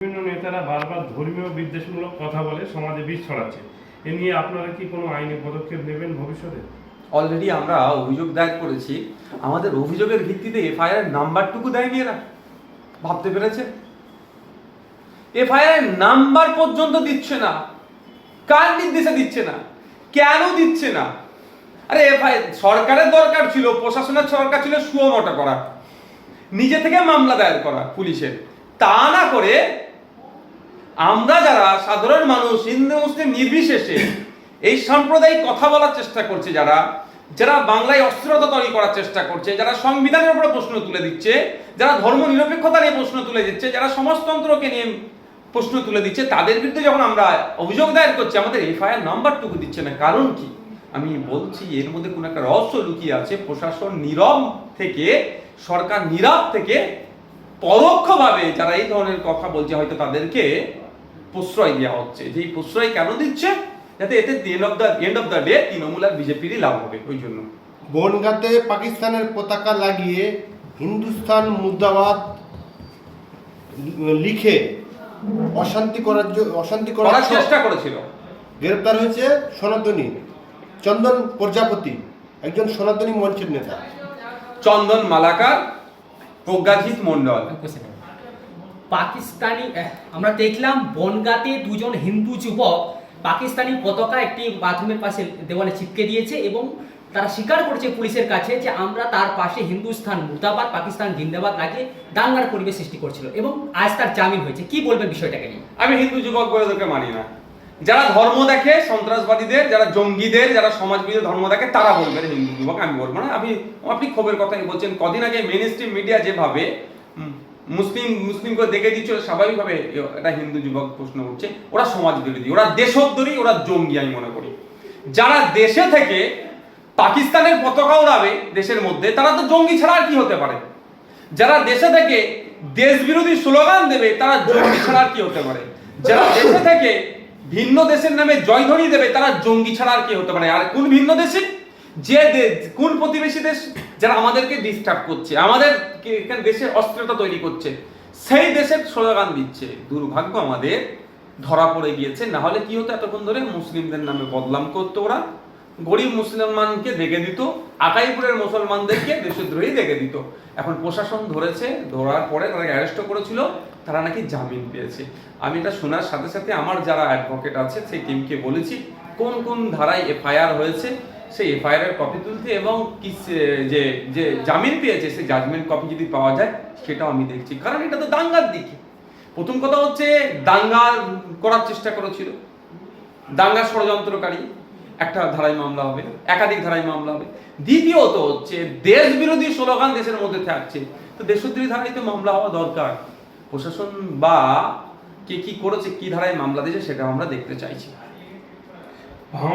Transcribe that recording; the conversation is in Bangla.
বিভিন্ন নেতারা বারবার ধর্মীয় বিদ্বেষমূলক কথা বলে সমাজে বিষ ছড়াচ্ছে। এ নিয়ে আপনারা কি কোনো আইনি পদক্ষেপ নেবেন ভবিষ্যতে? অলরেডি আমরা অভিযোগ দায়ের করেছি। আমাদের অভিযোগের ভিত্তিতে এফআইআর নাম্বারটুকু দেয়নি এরা। ভাবতে পেরেছে এফআইআর নাম্বার পর্যন্ত দিচ্ছে না। কার নির্দেশে দিচ্ছে না? কেন দিচ্ছে না? আরে এফআই সরকারের দরকার ছিল, প্রশাসনের সরকার ছিল সুয়মটা করা। নিজে থেকে মামলা দায়ের করা পুলিশের। তা না করে আমরা যারা সাধারণ মানুষ, হিন্দু, মুসলিম নির্বিশেষে এই সাম্প্রদায়িক কথা বলার চেষ্টা করছে, যারা যারা বাংলায় অস্থিরতা তৈরি করার চেষ্টা করছে, যারা সংবিধানের উপরে প্রশ্ন তুলে দিচ্ছে, যারা ধর্ম নিরপেক্ষতা নিয়ে প্রশ্ন তুলে দিচ্ছে, যারা সমাজতন্ত্রকে নিয়ে প্রশ্ন তুলে দিচ্ছে, তাদের বিরুদ্ধে যখন আমরা অভিযোগ দায়ের করছি, আমাদের এফআইআর নাম্বারটুকু দিচ্ছে না। কারণ কি? আমি বলছি, এর মধ্যে কোনো একটা রহস্য লুকিয়ে আছে, প্রশাসন নীরব থেকে, সরকার নীরব থেকে পরোক্ষভাবে যারা এই ধরনের কথা বলছে, হয়তো তাদেরকে প্রশ্রয় দেওয়া হচ্ছে। যে এই প্রশ্রয় কেন দিচ্ছে? যাতে এতে end of the end of the day Trinamool আর বিজেপিরই লাভ হবে ওই জন্য। বনগাঁতে পাকিস্তানের পতাকা লাগিয়ে হিন্দুস্তান মুর্দাবাদ লিখে অশান্তি করার জন্য অশান্তি করার করার চেষ্টা করেছিল। গ্রেপ্তার হয়েছে সনাতনী চন্দন প্রজাপতি একজন সনাতনী মঞ্চের নেতা। চন্দন মালাকার প্রজ্ঞাজিৎ মন্ডল পাকিস্তানি আমরা দেখলাম বনগাঁতে দুজন হিন্দু যুবক পাকিস্তানি পতাকা একটি বাথরুমের পাশে দেওয়ালে চিপকে দিয়েছে এবং তারা স্বীকার করছে পুলিশের কাছে যে আমরা তার পাশে হিন্দুস্থান মুর্দাবাদ, পাকিস্তান জিন্দাবাদ লাগিয়ে দাঙ্গার পরিবেশ সৃষ্টি করছিল এবং আজ তার জামিন হয়েছে। কি বলবেন বিষয়টাকে নিয়ে? আমি হিন্দু যুবক বলে ওদেরকে মানি না। যারা ধর্ম দেখে সন্ত্রাসবাদীদের, যারা জঙ্গিদের, যারা সমাজবিরোধী ধর্ম দেখে তারা বলবেন হিন্দু যুবক, আমি বলব না। আপনি আপনি খবরের কথাই বলছেন। কদিন আগে মেন মিডিয়া যেভাবে মুসলিম, মুসলিমকে দেখে দিচ্ছে, ওরা স্বাভাবিকভাবে একটা হিন্দু যুবক প্রশ্ন করছে, ওরা সমাজ বিরোধী, ওরা দেশোদ্দরী ওরা জঙ্গি আমি মনে করি। যারা দেশে থেকে পাকিস্তানের পতাকা উড়াবে দেশের মধ্যে, তারা তো জঙ্গি ছাড়া আর কি হতে পারে? যারা দেশে থেকে দেশ বিরোধী স্লোগান দেবে, তারা জঙ্গি ছাড়া আর কি হতে পারে? যারা দেশে থেকে ভিন্ন দেশের নামে জয়ধ্বনি দেবে, তারা জঙ্গি ছাড়া আর কি হতে পারে? আর কোন ভিন্ন দেশে? যে দে- কোন প্রতিবেশী দেশ? যারা আমাদেরকে ডিস্টার্ব করছে, আমাদের কে- এখানে দেশে অস্থিরতা তৈরি করছে, সেই দেশের স্লোগান দিচ্ছে, দুর্ভাগ্য আমাদের ধরা পড়ে গিয়েছে। না হলে কি হতো এতক্ষণ ধরে? মুসলিমদের নামে বদলাম করতো ওরা। গরিব মুসলমানকে দেখে দিত আকাইপুরের মুসলমানদেরকে দেশদ্রোহী দেখে দিত। এখন প্রশাসন ধরেছে, ধরার পরে তারা অ্যারেস্ট করেছিল, তারা নাকি জামিন পেয়েছে। আমি এটা শোনার সাথে সাথে আমার যারা অ্যাডভোকেট আছে, সেই টিমকে বলেছি, কোন কোন ধারায় এফআইআর হয়েছে সেই এফআইআর কপি তুলতে এবং কি যে যে জামিন পেয়েছে, সেই জাজমেন্ট কপি যদি পাওয়া যায়, সেটাও আমি দেখছি। কারণ এটা তো দাঙ্গার দিকে। প্রথম কথা হচ্ছে, দাঙ্গা করার চেষ্টা করেছিল। দাঙ্গা ষড়যন্ত্রকারী, একটা ধারায় মামলা হবে, একাধিক ধারায় মামলা হবে। দ্বিতীয়ত হচ্ছে দেশ বিরোধী স্লোগান দেশের মধ্যে থাকছে। তো দেশদ্রোহী ধারায় তো মামলা হওয়া দরকার। প্রশাসন বা কে কি করেছে, কি ধারায় মামলা দিয়েছে সেটা আমরা দেখতে চাইছি।